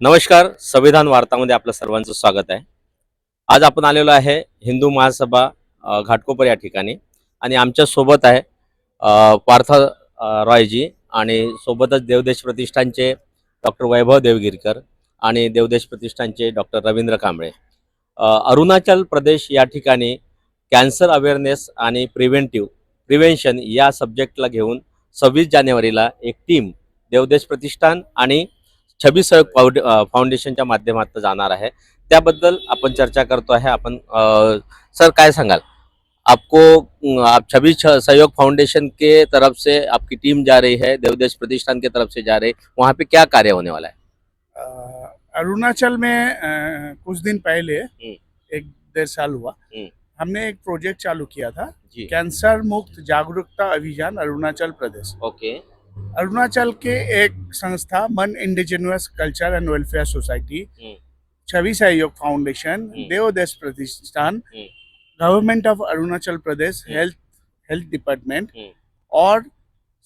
नमस्कार संविधान वार्तामध्ये आपलं सर्वांचं स्वागत आहे. आज आपण आलेलो आहे हिंदू महासभा घाटकोपर या ठिकाणी आणि आमच्यासोबत आहे पार्थ रॉयजी आणि सोबतच देवदेश प्रतिष्ठानचे डॉक्टर वैभव देवगिरकर आणि देवदेश प्रतिष्ठानचे डॉक्टर रवींद्र कांबळे. अरुणाचल प्रदेश या ठिकाणी कॅन्सर अवेअरनेस आणि प्रिव्हेंटिव्ह प्रिव्हेन्शन या सब्जेक्टला घेऊन सव्वीस जानेवारीला एक टीम देवदेश प्रतिष्ठान आणि छबी सहयोग फाउंड फाउंडेशनच्या माध्यमातून जाणार आहे. त्याबद्दल आपण चर्चा करतो आहे. आपण अ, सर काय सांगाल? आपको आप छवि सहयोग फाउंडेशन के तरफ़ से आपकी टीम जा रही है देवदेश प्रतिष्ठान के तरफ़ से जा रही है वहाँ पे क्या कार्य होने वाला है? अरुणाचल में अ, कुछ दिन पहले हम्म। एक डेढ़ साल हुआ हम्म। हमने एक प्रोजेक्ट चालू किया था कैंसर मुक्त जागरूकता अभियान अरुणाचल प्रदेश। ओके। अरुणाचल के एक संस्था मन indigenous culture and welfare society hmm. Chhavi Sahyog foundation हम्म। देवदेश प्रतिष्ठान हम्म। गवर्नमेंट ऑफ़ अरुणाचल प्रदेश हम्म। हेल्थ हेल्थ डिपार्टमेंट हम्म। और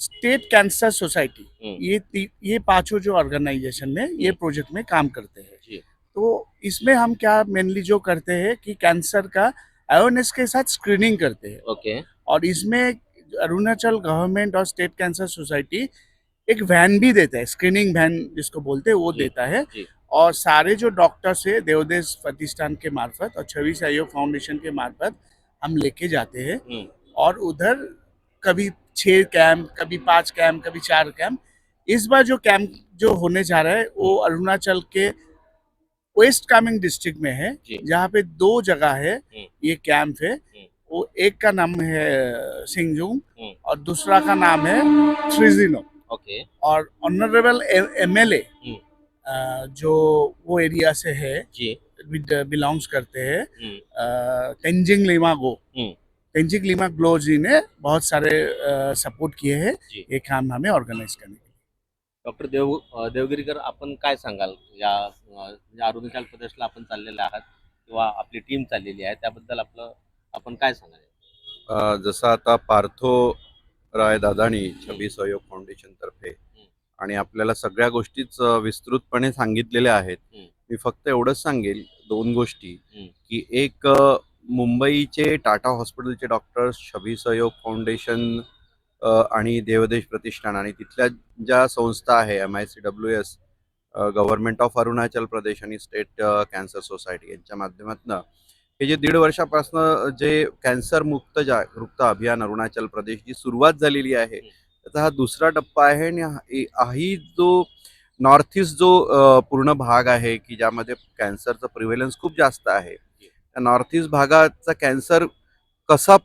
स्टेट कैंसर सोसाइटी हम्म। ये ये पाँचों जो ऑर्गेनाइजेशन में ये हम्म। प्रोजेक्ट में काम करते हैं तो इसमें हम क्या मेनली जो करते हैं कि कैंसर का अवेयरनेस के साथ स्क्रीनिंग करते हैं ओके और इसमें अरुणाचल गवर्नमेंट और स्टेट कैंसर सोसाइटी एक वैन भी देता है स्क्रीनिंग वैन जिसको बोलते हैं वो देता है। और सारे जो डॉक्टर्स है देवदेश प्रतिष्ठान के मार्फत और छवि सहयोग फाउंडेशन के मार्फत हम लेके जाते हैं। हम्म, और उधर कभी छः कैंप कभी पाँच कैंप कभी चार कैंप इस बार जो कैंप जो होने जा रहा है वो अरुणाचल के वेस्ट कामिंग डिस्ट्रिक्ट में है जहाँ पे दो जगह है हम्म। ये कैंप है। वो एक का नाम है हम्म। और दूसरा का नाम है थ्रिजिनो ओके। और ऑनरेबल एमएलए। जो वो एरिया से है जी। बिलोंग्स करते हैं तेंजिंग लीमा गो। तेंजिंग लीमा ग्लो जी ने बहुत सारे सपोर्ट किए हैं ये काम हमें ऑर्गेनाइज करने के डॉक्टर देव देवगिरीकर आपण काय सांगाल? या अरुणाचल प्रदेशला आपण चाललेले आहात किंवा आपली टीम चाललेली आहे त्याबद्दल आपलं आपण काय सांगाल जसं आता पार्थो राय दादानी छबी सहयोग फाउंडेशन तर्फे आणि आपल्याला सगळ्या गोष्टीच विस्तृतपणे सांगितलेल्या आहेत. मी फक्त एवढंच सांगेल दोन गोष्टी. की एक मुंबईचे टाटा हॉस्पिटलचे डॉक्टर्स छबी सहयोग फाउंडेशन आणि देवदेश प्रतिष्ठान आणि तिथल्या ज्या संस्था आहे M I C W S government of Arunachal Pradesh आणि स्टेट कॅन्सर सोसायटी यांच्या माध्यमातून हे जे दीड वर्षापासून जे कॅन्सर मुक्त जागरूकता अभियान अरुणाचल प्रदेशची सुरुवात झालेली आहे त्याचा हा दुसरा टप्पा आहे आणि हा- हाही जो नॉर्थ ईस्ट जो पूर्ण भाग आहे की ज्यामध्ये कॅन्सरचं प्रिव्हेलन्स खूप जास्त आहे त्या नॉर्थ ईस्ट भागाचा कॅन्सर कसा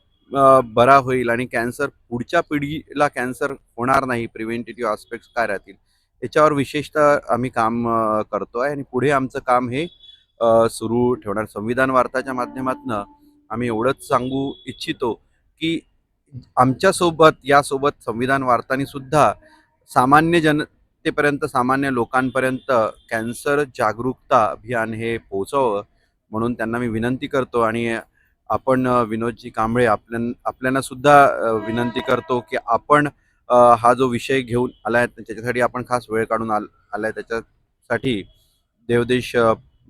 बरा होईल आणि कॅन्सर पुढच्या पिढीला कॅन्सर होणार नाही प्रिव्हेंटेटिव्ह आस्पेक्ट काय राहतील याच्यावर विशेषतः आम्ही काम करतो आहे आणि पुढे आमचं काम हे सुरू ठेवणार. संविधान वार्ताच्या माध्यमातून आम्ही एवढंच सांगू इच्छितो की आमच्यासोबत यासोबत संविधान वार्तानी सुद्धा सामान्य जनतेपर्यंत सामान्य लोकांपर्यंत कॅन्सर जागरूकता अभियान हे पोहोचावं म्हणून त्यांना मी विनंती करतो आणि आपण विनोदजी कांबळे आपल्या आपल्याला सुद्धा विनंती करतो की आपण हा जो विषय घेऊन आलाय त्याच्यासाठी आपण खास वेळ काढून आल आलाय. त्याच्यासाठी देवदेश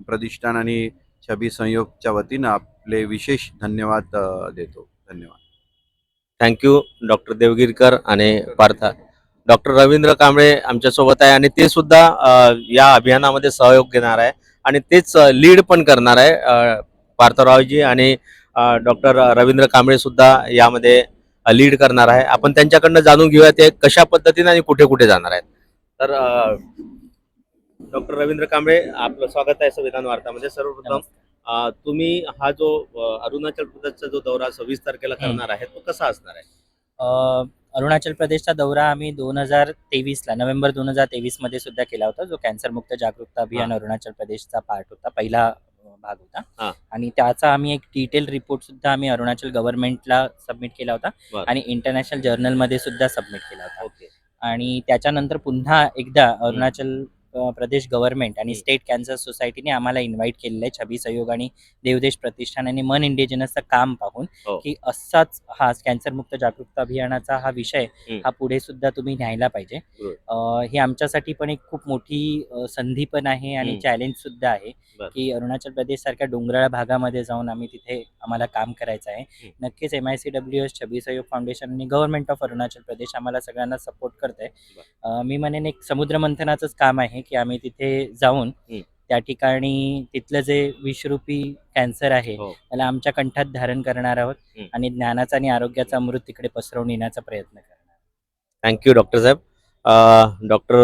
प्रतिष्ठान आणि छबी संयोगच्या वतीनं आपले विशेष धन्यवाद देतो. धन्यवाद. थँक्यू डॉक्टर देवगिरकर आणि पार्थ. डॉक्टर रवींद्र कांबळे आमच्यासोबत आहे आणि ते सुद्धा या अभियानामध्ये सहयोग घेणार आहे आणि तेच लीड पण करणार आहे पार्थरावजी आणि डॉक्टर रवींद्र कांबळे सुद्धा यामध्ये लीड करणार आहे. आपण त्यांच्याकडनं जाणून घेऊया ते कशा पद्धतीने आणि कुठे कुठे जाणार आहेत. तर डॉक्टर रवींद्र कांबळे आपलं स्वागत आहे संविधान वार्तामध्ये. सर्वप्रथम तुम्ही हा जो अरुणाचल प्रदेशचा जो दौरा सव्वीस तारखेला करणार आहे तो कसा असणार आहे? अरुणाचल प्रदेशचा दौरा आम्ही दोन हजार तेवीसला नोव्हेंबर दोन हजार तेवीसमध्ये सुद्धा केला होता जो कॅन्सर मुक्त जागरूकता अभियान अरुणाचल प्रदेशचा पार्ट होता पहिला भाग. होता. आणि त्याचा आम्ही एक डिटेल रिपोर्ट सुद्धा आम्ही अरुणाचल गव्हर्नमेंटला सबमिट केला होता. आणि इंटरनॅशनल जर्नलमध्ये सुद्धा सबमिट केला होता. ओके. आणि त्याच्यानंतर पुन्हा एकदा अरुणाचल प्रदेश गव्हर्नमेंट आणि. स्टेट कॅन्सर सोसायटीने आम्हाला इन्व्हाइट केलेलं आहे छबी सहयोग आणि देवदेश प्रतिष्ठान आणि मन इंडिजिनसचं काम पाहून हो. की असाच हा कॅन्सर मुक्त जागरूकता अभियानाचा हा विषय हं. पुढे सुद्धा तुम्ही न्यायला पाहिजे ही आमच्यासाठी पण एक खूप मोठी संधी पण आहे आणि. चॅलेंज सुद्धा आहे. की अरुणाचल प्रदेश सारख्या डोंगराळ भागामध्ये जाऊन आम्ही तिथे आम्हाला काम करायचं आहे. नक्कीच M I C W S Chhabi Sahyog foundation आणि गव्हर्नमेंट ऑफ अरुणाचल प्रदेश आम्हाला सगळ्यांना सपोर्ट करत आहे मी म्हणेन एक समुद्रमंथनाचंच काम आहे की आम्ही तिथे जाऊन. त्या ठिकाणी तिथलं जे विषरूपी कॅन्सर आहे हो. त्याला आमच्या कंठात धारण करणार आहोत. आणि ज्ञानाचा आणि आरोग्याचा अमृत तिकडे पसरवून येण्याचा प्रयत्न करणार थँक्यू डॉक्टर साहेब डॉक्टर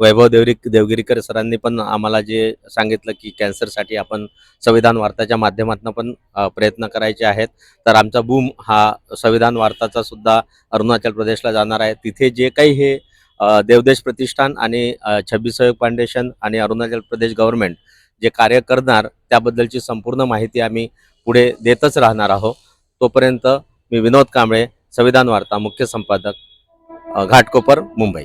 वैभव देवरी देवगिरीकर सरांनी पण आम्हाला जे सांगितलं की कॅन्सरसाठी आपण संविधान वार्ताच्या माध्यमातून पण अ, प्रयत्न करायचे आहेत तर आमचा बूम हा संविधान वार्ताचा सुद्धा अरुणाचल प्रदेशला जाणार आहे तिथे जे काही हे देवदेश प्रतिष्ठान आणि छब्बीस सहयोग फाउंडेशन आणि अरुणाचल प्रदेश गव्हर्नमेंट जे कार्य करणार त्याबद्दलची संपूर्ण माहिती आम्ही पुढे देतच राहणार आहोत. तोपर्यंत मी विनोद कांबळे संविधान वार्ता मुख्य संपादक घाटकोपर मुंबई.